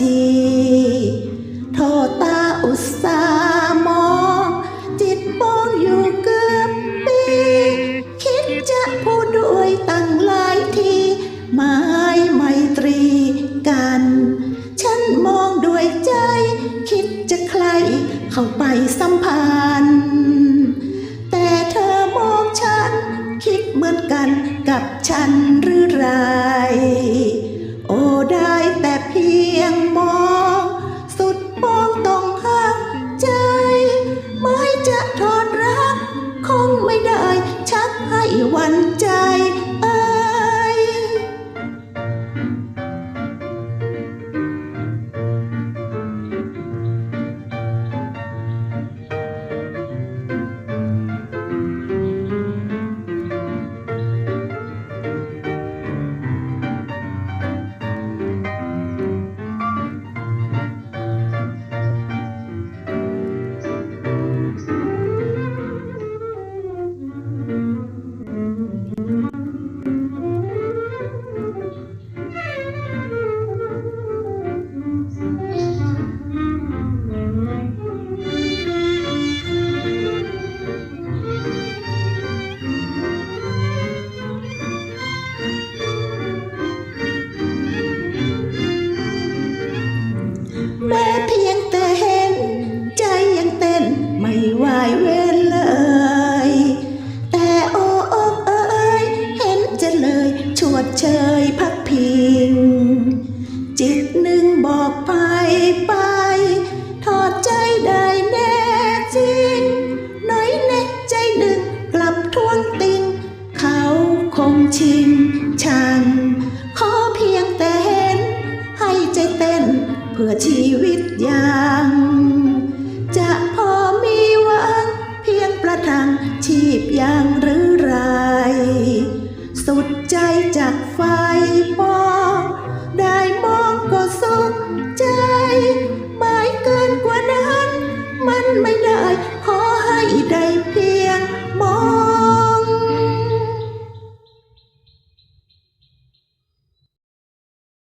จีทอตาอุตสามอง จิตมองอยู่เกือบปี คิดจะพูดด้วยตั้งหลายทีหมายไมตรีกัน ฉันมองด้วยใจ คิดจะใครเข้าไปสัมพันธ์แต่เธอมองฉัน คิดเหมือนกันกับฉันหรือไร เพื่อชีวิตยัง จะพอมีหวังเพียงประทังชีพยังหรือไร สุดใจจากไฟมอง ได้มองก็สุขใจ